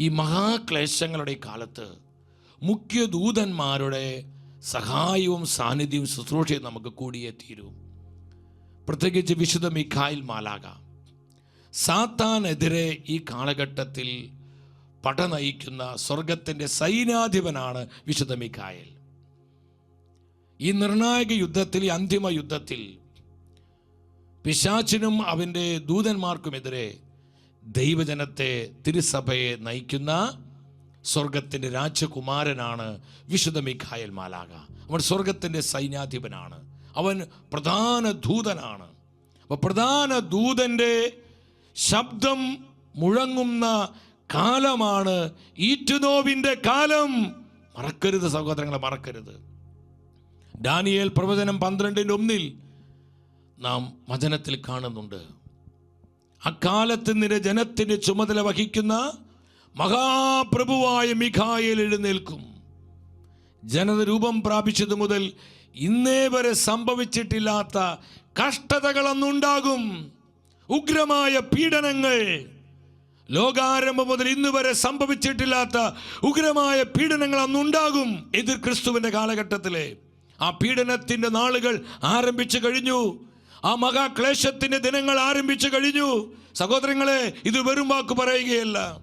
ഈ മഹാക്ലേശങ്ങളുടെ കാലത്ത് മുഖ്യ ദൂതന്മാരുടെ സഹായവും സാന്നിധ്യവും ശുശ്രൂഷയും നമുക്ക് കൂടിയേ തീരൂ. പ്രത്യേകിച്ച് വിശുദ്ധ മിഖായിൽ മാലാക സാത്താനെതിരെ ഈ കാലഘട്ടത്തിൽ പട നയിക്കുന്ന സ്വർഗത്തിന്റെ സൈന്യാധിപനാണ് വിശുദ്ധ മിഖായൽ. ഈ നിർണായക യുദ്ധത്തിൽ ഈ അന്തിമ യുദ്ധത്തിൽ പിശാച്ചിനും അവന്റെ ദൂതന്മാർക്കുമെതിരെ ദൈവജനത്തെ തിരുസഭയെ നയിക്കുന്ന സ്വർഗത്തിന്റെ രാജകുമാരനാണ് വിശുദ്ധ മിഖായൽ മാലാക അവൻ സ്വർഗത്തിന്റെ സൈന്യാധിപനാണ്. അവൻ പ്രധാന ദൂതനാണ്. അപ്പോൾ പ്രധാന ദൂതന്റെ ശബ്ദം മുഴങ്ങുന്ന കാലമാണ് ഈറ്റുനോവിന്റെ കാലം. മറക്കരുത് സഹോദരങ്ങളെ മറക്കരുത്. ഡാനിയേൽ പ്രവചനം പന്ത്രണ്ടിന്റെ ഒന്നിൽ നാം വചനത്തിൽ കാണുന്നുണ്ട്. അക്കാലത്ത് നിന്റെ ജനത്തിന്റെ ചുമതല വഹിക്കുന്ന മഹാപ്രഭുവായ മിഖായേൽ എഴുന്നേൽക്കും. ജനത രൂപം പ്രാപിച്ചത് മുതൽ ഇന്നേ വരെ സംഭവിച്ചിട്ടില്ലാത്ത കഷ്ടതകൾ അന്നുണ്ടാകും ഉഗ്രമായ പീഡനങ്ങൾ ലോകാരംഭം മുതൽ ഇന്ന് വരെ സംഭവിച്ചിട്ടില്ലാത്ത ഉഗ്രമായ പീഡനങ്ങൾ അന്നുണ്ടാകും എതിർ ക്രിസ്തുവിന്റെ കാലഘട്ടത്തിലെ. ആ പീഡനത്തിന്റെ നാളുകൾ ആരംഭിച്ചു കഴിഞ്ഞു. ആ മഹാക്ലേശത്തിന്റെ ദിനങ്ങൾ ആരംഭിച്ചു കഴിഞ്ഞു. സഹോദരങ്ങളെ ഇത് വെറും വാക്ക് പറയുകയല്ല.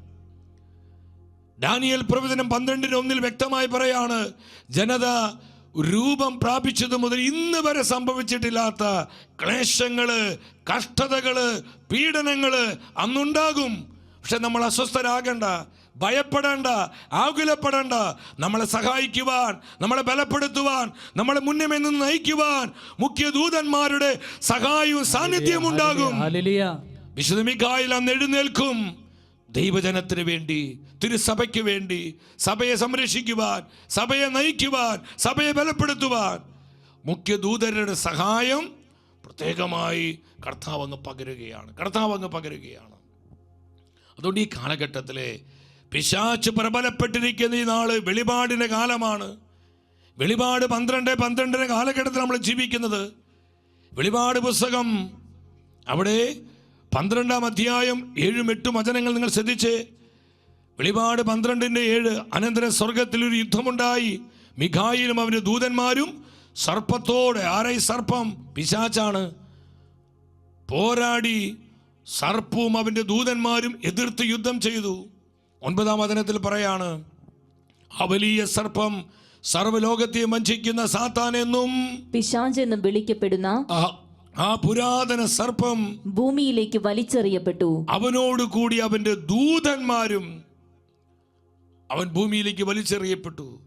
ഡാനിയൽ പ്രവചനം പന്ത്രണ്ടിന് ഒന്നിൽ വ്യക്തമായി പറയാണ് ജനത രൂപം പ്രാപിച്ചത് മുതൽ ഇന്ന് വരെ സംഭവിച്ചിട്ടില്ലാത്ത ക്ലേശങ്ങൾ കഷ്ടതകൾ പീഡനങ്ങൾ അന്നുണ്ടാകും. പക്ഷെ നമ്മൾ അസ്വസ്ഥരാകണ്ട. ഭയപ്പെടേണ്ട ആകുലപ്പെടേണ്ട. നമ്മളെ സഹായിക്കുവാൻ നമ്മളെ ബലപ്പെടുത്തുവാൻ നമ്മളെ മുന്നേ നിന്ന് നയിക്കുവാൻ മുഖ്യ ദൂതന്മാരുടെ സഹായവും സാന്നിധ്യവും ഉണ്ടാകും. ഹല്ലേലൂയ. വിശുദ്ധ മിഖായിൽ അന്ന് എഴുന്നേൽക്കും. ദൈവജനത്തിന് വേണ്ടി തിരുസഭയ്ക്ക് വേണ്ടി സഭയെ സംരക്ഷിക്കുവാൻ സഭയെ നയിക്കുവാൻ സഭയെ ബലപ്പെടുത്തുവാൻ മുഖ്യ ദൂതരുടെ സഹായം പ്രത്യേകമായി കർത്താവ് അങ്ങ് പകരുകയാണ്. കർത്താവ് അങ്ങ് പകരുകയാണ്. അതുകൊണ്ട് ഈ കാലഘട്ടത്തിലെ പിശാച്ച് പ്രബലപ്പെട്ടിരിക്കുന്ന ഈ നാൾ വെളിപാടിന്റെ കാലമാണ്. വെളിപാട് പന്ത്രണ്ട് പന്ത്രണ്ടര കാലഘട്ടത്തിൽ നമ്മൾ ജീവിക്കുന്നത്. വെളിപാട് പുസ്തകം അവിടെ പന്ത്രണ്ടാം അധ്യായം ഏഴും എട്ടും വചനങ്ങൾ നിങ്ങൾ ശ്രദ്ധിച്ച്. വെളിപാട് പന്ത്രണ്ടിന്റെ ഏഴ് അനന്തര സ്വർഗത്തിൽ ഒരു യുദ്ധമുണ്ടായി. മിഖായിലും അവന്റെ ദൂതന്മാരും സർപ്പത്തോടെ ആരെ സർപ്പം? പിശാച്ചാണ്. പോരാടി സർപ്പവും അവന്റെ ദൂതന്മാരും എതിർത്ത് യുദ്ധം ചെയ്തു. ഒൻപതാം വചനത്തിൽ പറയാണ് ആ വലിയ സർപ്പം സർവലോകത്തെയും വഞ്ചിക്കുന്ന സാത്താൻ എന്നും പിശാഞ്ച് എന്നും വിളിക്കപ്പെടുന്ന ആ- ആ പുരാതന സർപ്പം ഭൂമിയിലേക്ക് വലിച്ചെറിയപ്പെട്ടു. അവനോട് കൂടി അവന്റെ ദൂതന്മാരും അവൻ ഭൂമിയിലേക്ക് വലിച്ചെറിയപ്പെട്ടു.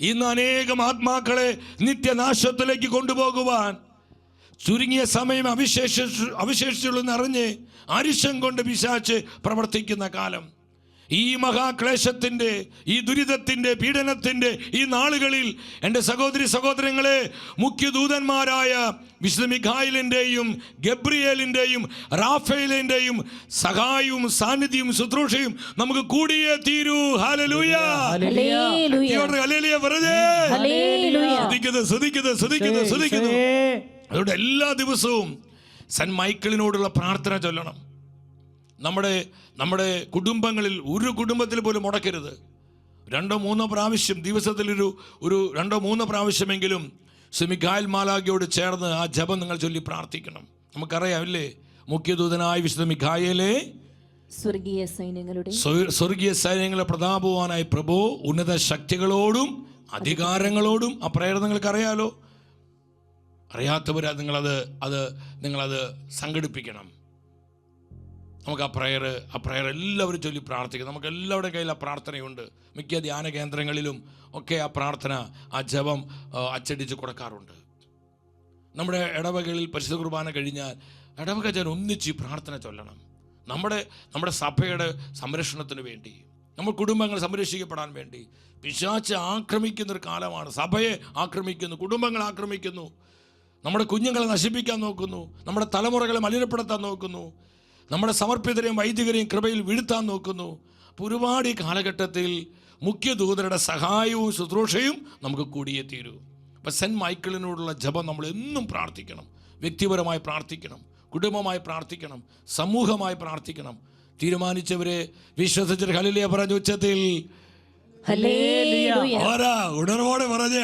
ഇന്ന് അനേകം ആത്മാക്കളെ നിത്യനാശത്തിലേക്ക് കൊണ്ടുപോകുവാൻ ചുരുങ്ങിയ സമയം അവിശേഷ അവശേഷിച്ചുള്ളെന്ന് അറിഞ്ഞ് അരിശം കൊണ്ട് പിശാച്ച് പ്രവർത്തിക്കുന്ന കാലം. ഈ മഹാക്ലേശത്തിന്റെ ഈ ദുരിതത്തിന്റെ പീഡനത്തിന്റെ ഈ നാളുകളിൽ എന്റെ സഹോദരി സഹോദരങ്ങളെ മുഖ്യദൂതന്മാരായ വിശുദ്ധ മിഖായിലിന്റെയും ഗബ്രിയേലിന്റെയും റാഫേലിന്റെയും സഹായവും സാന്നിധ്യവും ശുശ്രൂഷയും നമുക്ക് കൂടിയേ തീരൂ. അതുകൊണ്ട് എല്ലാ ദിവസവും സെന്റ് മൈക്കിളിനോടുള്ള പ്രാർത്ഥന ചൊല്ലണം. നമ്മുടെ നമ്മുടെ കുടുംബങ്ങളിൽ ഒരു കുടുംബത്തിൽ പോലും മുടക്കരുത്. രണ്ടോ മൂന്നോ പ്രാവശ്യം ദിവസത്തിലൊരു ഒരു രണ്ടോ മൂന്നോ പ്രാവശ്യമെങ്കിലും സെമിഖായൽ മാലാഖയോട് ചേർന്ന് ആ ജപം നിങ്ങൾ ചൊല്ലി പ്രാർത്ഥിക്കണം. നമുക്കറിയാം ഇല്ലേ മുഖ്യദൂതനായ വിശുദ്ധ മിഖായലെ സ്വർഗീയ സൈന്യങ്ങളുടെ സ്വർഗീയ സൈന്യങ്ങളെ പ്രതാപവാനായി പ്രഭു ഉന്നത ശക്തികളോടും അധികാരങ്ങളോടും ആ പ്രേരണ നിങ്ങൾക്ക് അറിയാലോ അറിയാത്തവരാ നിങ്ങളത് അത് നിങ്ങളത് സംഘടിപ്പിക്കണം. നമുക്ക് ആ പ്രയർ ആ പ്രയർ എല്ലാവരും ചൊല്ലി പ്രാർത്ഥിക്കാം. നമുക്ക് എല്ലാവരുടെ കയ്യിൽ ആ പ്രാർത്ഥനയുണ്ട്. മിക്ക ധ്യാന കേന്ദ്രങ്ങളിലും ഒക്കെ ആ പ്രാർത്ഥന ആ ജപം അച്ചടിച്ച് കൊടുക്കാറുണ്ട്. നമ്മുടെ ഇടവകളിൽ പരിശുദ്ധ കുർബാന കഴിഞ്ഞാൽ ഇടവക ജനം ഒന്നിച്ച് പ്രാർത്ഥന ചൊല്ലണം. നമ്മുടെ നമ്മുടെ സഭയുടെ സംരക്ഷണത്തിന് വേണ്ടി നമ്മൾ കുടുംബങ്ങൾ സംരക്ഷിക്കപ്പെടാൻ വേണ്ടി. പിശാച്ച് ആക്രമിക്കുന്ന ഒരു കാലമാണ്. സഭയെ ആക്രമിക്കുന്നു കുടുംബങ്ങൾ ആക്രമിക്കുന്നു. നമ്മുടെ കുഞ്ഞുങ്ങളെ നശിപ്പിക്കാൻ നോക്കുന്നു. നമ്മുടെ തലമുറകളെ മലിനപ്പെടുത്താൻ നോക്കുന്നു. നമ്മുടെ സമർപ്പിതരെയും വൈദികരെയും കൃപയിൽ വീഴ്ത്താൻ നോക്കുന്നു. അപ്പോൾ ഒരുപാട് ഈ കാലഘട്ടത്തിൽ മുഖ്യദൂതരുടെ സഹായവും ശുശ്രൂഷയും നമുക്ക് കൂടിയേ തീരൂ അപ്പം സെന്റ് മൈക്കിളിനോടുള്ള ജപം നമ്മൾ എന്നും പ്രാർത്ഥിക്കണം. വ്യക്തിപരമായി പ്രാർത്ഥിക്കണം. കുടുംബമായി പ്രാർത്ഥിക്കണം. സമൂഹമായി പ്രാർത്ഥിക്കണം. തീരുമാനിച്ചവരെ വിശ്വസിച്ച ഹലിലിയ പറഞ്ഞ ഉച്ചത്തിൽ. ഉണർവോടെ പറഞ്ഞേ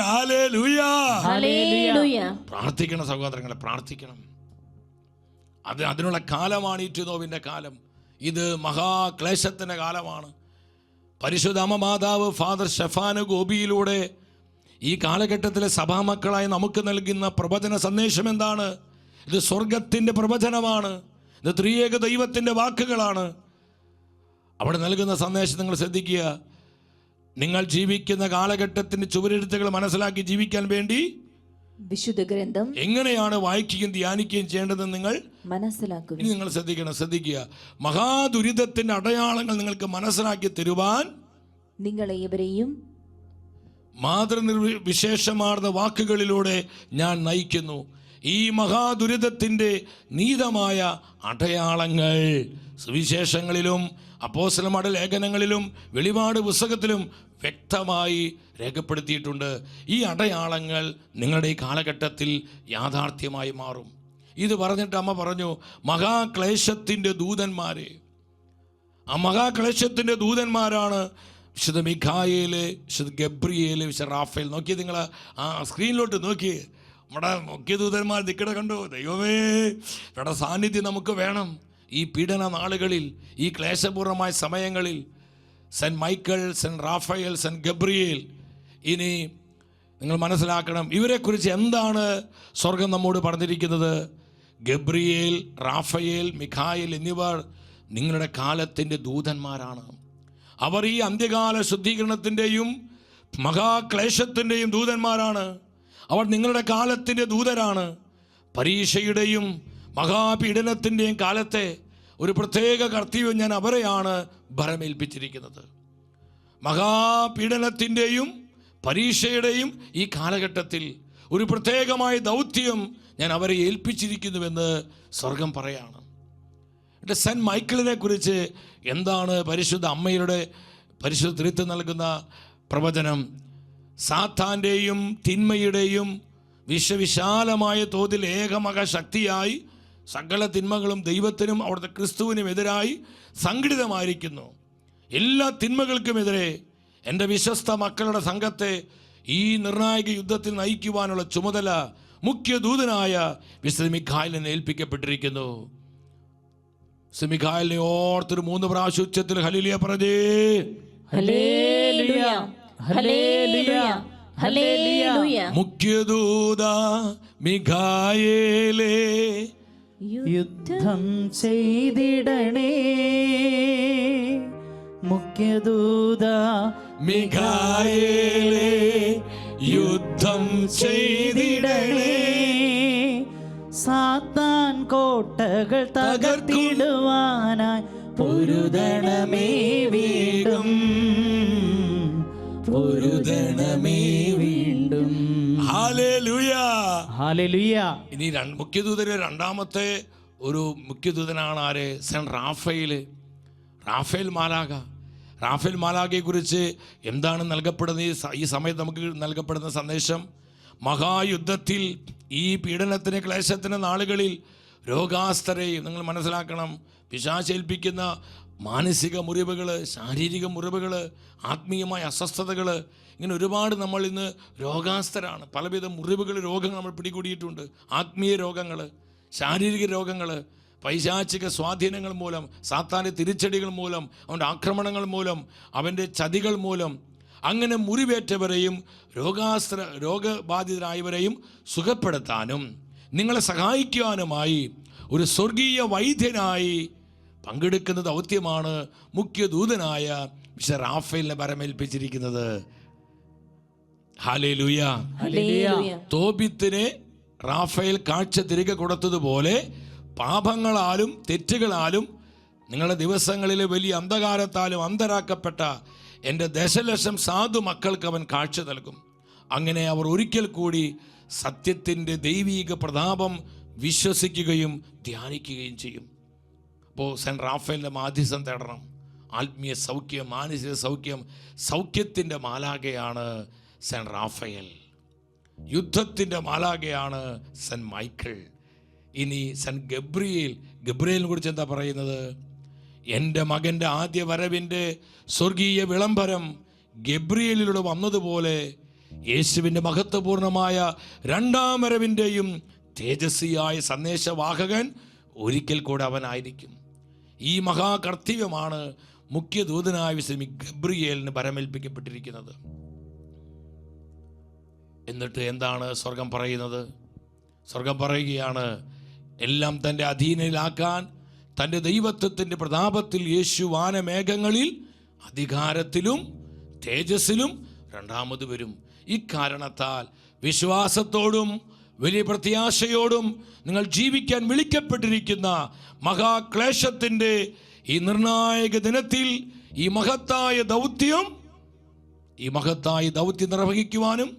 പ്രാർത്ഥിക്കണം സഹോദരങ്ങളെ പ്രാർത്ഥിക്കണം. അത് അതിനുള്ള കാലമാണ് ഈ നോവിന്റെ കാലം. ഇത് മഹാക്ലേശത്തിന്റെ കാലമാണ്. പരിശുദ്ധ അമ്മ മാതാവ് ഫാദർ ഷഫാന് ഗോപിയിലൂടെ ഈ കാലഘട്ടത്തിലെ സഭാമക്കളായി നമുക്ക് നൽകുന്ന പ്രവചന സന്ദേശം എന്താണ്? ഇത് സ്വർഗത്തിന്റെ പ്രവചനമാണ്. ഇത് ത്രിയേക ദൈവത്തിന്റെ വാക്കുകളാണ്. അവിടെ നൽകുന്ന സന്ദേശം നിങ്ങൾ ശ്രദ്ധിക്കുക. നിങ്ങൾ ജീവിക്കുന്ന കാലഘട്ടത്തിന്റെ ചുവരെഴുത്തുകൾ മനസ്സിലാക്കി ജീവിക്കാൻ വേണ്ടി വിശുദ്ധ ഗ്രന്ഥം എങ്ങനെയാണ് വായിക്കുകയും ധ്യാനിക്കുകയും ചെയ്യേണ്ടതെന്ന് നിങ്ങൾ മനസ്സിലാക്കുക ഇനി നിങ്ങൾ ശ്രദ്ധിക്കണം ശ്രദ്ധിക്കുക. മഹാദുരിതത്തിന്റെ അടയാളങ്ങൾ നിങ്ങൾക്ക് മനസ്സിലാക്കി തരുവാൻ നിങ്ങളെ ഇവരെയും മാതൃനിർവിശേഷമാർന്ന വാക്കുകളിലൂടെ ഞാൻ നയിക്കുന്നു. ഈ മഹാദുരിതത്തിന്റെ നീതമായ അടയാളങ്ങൾ. സുവിശേഷങ്ങളിലും അപ്പോസ്തലന്മാരുടെ ലേഖനങ്ങളിലും വെളിപാട് പുസ്തകത്തിലും വ്യക്തമായി രേഖപ്പെടുത്തിയിട്ടുണ്ട്. ഈ അടയാളങ്ങൾ നിങ്ങളുടെ ഈ കാലഘട്ടത്തിൽ യാഥാർത്ഥ്യമായി മാറും. ഇത് പറഞ്ഞിട്ട് അമ്മ പറഞ്ഞു മഹാക്ലേശത്തിന്റെ ദൂതന്മാരെ. ആ മഹാക്ലേശത്തിന്റെ ദൂതന്മാരാണ് വിശുദ്ധ മിഖായേൽ വിശുദ്ധ ഗബ്രിയേൽ വിശുദ്ധ റാഫേൽ. നോക്കിയേ നിങ്ങൾ ആ സ്ക്രീനിലോട്ട് നോക്കിയേ. നമ്മുടെ മുഖ്യ ദൂതന്മാർ നിൽക്കണ കണ്ടു? ദൈവമേ ഇവിടെ സാന്നിധ്യം നമുക്ക് വേണം. ഈ പീഡന നാളുകളിൽ ഈ ക്ലേശപൂർണമായ സമയങ്ങളിൽ saint Michael saint Raphael saint Gabriel. ഇനി നിങ്ങൾ മനസ്സിലാക്കണം ഇവരെക്കുറിച്ച് എന്താണ് സ്വർഗം നമ്മോട് പറഞ്ഞിരിക്കുന്നത്? ഗബ്രിയേൽ റാഫയേൽ മിഖായേൽ എന്നിവർ നിങ്ങളുടെ കാലത്തിന്റെ ദൂതന്മാരാണ്. അവർ ഈ അന്ത്യകാല ശുദ്ധീകരണത്തിന്റെയും മഹാക്ലേശത്തിന്റെയും ദൂതന്മാരാണ്. അവർ നിങ്ങളുടെ കാലത്തിന്റെ ദൂതരാണ്. പരീക്ഷയുടെയും മഹാപീഡനത്തിന്റെയും കാലത്തെ ഒരു പ്രത്യേക കർത്തവ്യം ഞാൻ അവരെയാണ് ഭരമേൽപ്പിച്ചിരിക്കുന്നത്. മഹാപീഡനത്തിന്റെയും പരീക്ഷയുടെയും ഈ കാലഘട്ടത്തിൽ ഒരു പ്രത്യേകമായ ദൗത്യം ഞാൻ അവരെ ഏൽപ്പിച്ചിരിക്കുന്നുവെന്ന് സ്വർഗം പറയാണ്. എന്നിട്ട് സെന്റ് മൈക്കിളിനെ കുറിച്ച് എന്താണ് പരിശുദ്ധ അമ്മയുടെ പരിശുദ്ധ തിരുത്ത് നൽകുന്ന പ്രവചനം? സാത്താന്റെയും തിന്മയുടെയും വിശ്വവിശാലമായ തോതിൽ ഏകമക ശക്തിയായി സകല തിന്മകളും ദൈവത്തിനും അവിടുത്തെ ക്രിസ്തുവിനും എതിരായി സംഘടിതമായിരിക്കുന്നു. എല്ലാ തിന്മകൾക്കുമെതിരെ എന്റെ വിശ്വസ്ത മക്കളുടെ സംഘത്തെ ഈ നിർണായക യുദ്ധത്തിൽ നയിക്കുവാനുള്ള ചുമതല മുഖ്യദൂതനായ വിശുദ്ധ മിഖായിലിനെ ഏൽപ്പിക്കപ്പെട്ടിരിക്കുന്നു. സിമിഖായലിനെ ഓർത്തൊരു മൂന്ന് പ്രാവശ്യം ഉച്ചത്തിൽ ഹലിലിയ പറഞ്ഞേ. മുഖ്യദൂത മിഖായേലേ യുദ്ധം ചെയ്തിടണേ. മുഖ്യദൂത മിഖായേലേ യുദ്ധം ചെയ്തിടണേ. സാത്താൻ കോട്ടകൾ തകർത്തിടുവാനായി പൊരുതണമേ വീടും. പൊരുതണമേ ഹാലലുയ ഇനി മുഖ്യദൂതരെ രണ്ടാമത്തെ ഒരു മുഖ്യദൂതനാണ് ആര്? Saint Raphael. റാഫേൽ മാലാക റാഫേൽ മാലാഖയെ കുറിച്ച് എന്താണ് നൽകപ്പെടുന്നത് ഈ ഈ സമയത്ത് നമുക്ക് നൽകപ്പെടുന്ന സന്ദേശം? മഹായുദ്ധത്തിൽ ഈ പീഡനത്തിന് ക്ലേശത്തിന് നാളുകളിൽ രോഗാസ്ഥരെയും നിങ്ങൾ മനസ്സിലാക്കണം പിശാചേൽപ്പിക്കുന്ന മാനസിക മുറിവുകൾ ശാരീരിക മുറിവുകൾ ആത്മീയമായ അസ്വസ്ഥതകൾ ഇങ്ങനെ ഒരുപാട് നമ്മൾ ഇന്ന് രോഗാസ്ഥരാണ് പലവിധ മുറിവുകൾ രോഗങ്ങൾ നമ്മൾ പിടികൂടിയിട്ടുണ്ട്. ആത്മീയ രോഗങ്ങൾ ശാരീരിക രോഗങ്ങൾ പൈശാചിക സ്വാധീനങ്ങൾ മൂലം സാത്താന്റെ തിരിച്ചടികൾ മൂലം അവന്റെ ആക്രമണങ്ങൾ മൂലം അവന്റെ ചതികൾ മൂലം അങ്ങനെ മുറിവേറ്റവരെയും രോഗാസ്ത്ര രോഗബാധിതരായവരെയും സുഖപ്പെടുത്താനും നിങ്ങളെ സഹായിക്കുവാനുമായി ഒരു സ്വർഗീയ വൈദ്യനായി പങ്കെടുക്കുന്ന ദൗത്യമാണ് മുഖ്യദൂതനായ വിശ റാഫേലിനെ പരമേൽപ്പിച്ചിരിക്കുന്നത് തോബിത്തിന് റാഫേൽ കാഴ്ച തിരികെ കൊടുത്തതുപോലെ പാപങ്ങളാലും തെറ്റുകളാലും നിങ്ങളുടെ ദിവസങ്ങളിലെ വലിയ അന്ധകാരത്താലും അന്തരാക്കപ്പെട്ട എന്റെ ദശലക്ഷം സാധു മക്കൾക്ക് അവൻ കാഴ്ച നൽകും. അങ്ങനെ അവർ ഒരിക്കൽ കൂടി സത്യത്തിന്റെ ദൈവീക പ്രതാപം വിശ്വസിക്കുകയും ധ്യാനിക്കുകയും ചെയ്യും. അപ്പോൾ സെൻ റാഫേലിന്റെ മാധ്യസ്ഥം തേടണം. ആത്മീയ സൗഖ്യം മാനസിക സൗഖ്യം സൗഖ്യത്തിന്റെ മാലാകയാണ് സെന്റ് റാഫയൽ യുദ്ധത്തിന്റെ മാലാകയാണ് സെന്റ് മൈക്കിൾ. ഇനി സെന്റ് ഗബ്രിയേൽ. ഗബ്രിയേലിനെ കുറിച്ച് എന്താ പറയുന്നത്? എന്റെ മകന്റെ ആദ്യ വരവിന്റെ സ്വർഗീയ വിളംബരം ഗബ്രിയേലിലൂടെ വന്നതുപോലെ യേശുവിന്റെ മഹത്വപൂർണമായ രണ്ടാം വരവിന്റെയും തേജസ്വിയായ സന്ദേശവാഹകൻ ഒരിക്കൽ കൂടെ അവനായിരിക്കും. ഈ മഹാകർത്തവ്യമാണ് മുഖ്യദൂതനായ വിശ്രമി ഗബ്രിയേലിന് പരമേൽപ്പിക്കപ്പെട്ടിരിക്കുന്നത്. എന്നിട്ട് എന്താണ് സ്വർഗം പറയുന്നത്? സ്വർഗം പറയുകയാണ് എല്ലാം തന്റെ അധീനയിലാക്കാൻ തന്റെ ദൈവത്വത്തിന്റെ പ്രതാപത്തിൽ യേശു വാനമേഘങ്ങളിൽ അധികാരത്തിലും തേജസ്സിലും രണ്ടാമത് വരും. ഇക്കാരണത്താൽ വിശ്വാസത്തോടും വലിയ പ്രത്യാശയോടും നിങ്ങൾ ജീവിക്കാൻ വിളിക്കപ്പെട്ടിരിക്കുന്ന മഹാക്ലേശത്തിന്റെ ഈ നിർണായക ദിനത്തിൽ ഈ മഹത്തായ ദൗത്യം ഈ മഹത്തായ ദൗത്യം നിർവഹിക്കുവാനും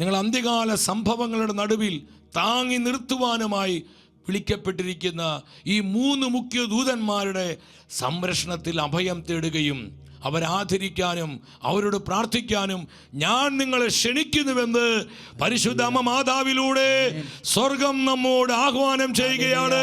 നിങ്ങൾ അന്ത്യകാല സംഭവങ്ങളുടെ നടുവിൽ താങ്ങി നിർത്തുവാനുമായി വിളിക്കപ്പെട്ടിരിക്കുന്ന ഈ മൂന്ന് മുഖ്യ ദൂതന്മാരുടെ സംരക്ഷണത്തിൽ അഭയം തേടുകയും അവരാദരിക്കാനും അവരോട് പ്രാർത്ഥിക്കാനും ഞാൻ നിങ്ങളെ ക്ഷണിക്കുന്നുവെന്ന് പരിശുദ്ധ അമ്മ മാതാവിലൂടെ സ്വർഗം നമ്മോട് ആഹ്വാനം ചെയ്യുകയാണ്.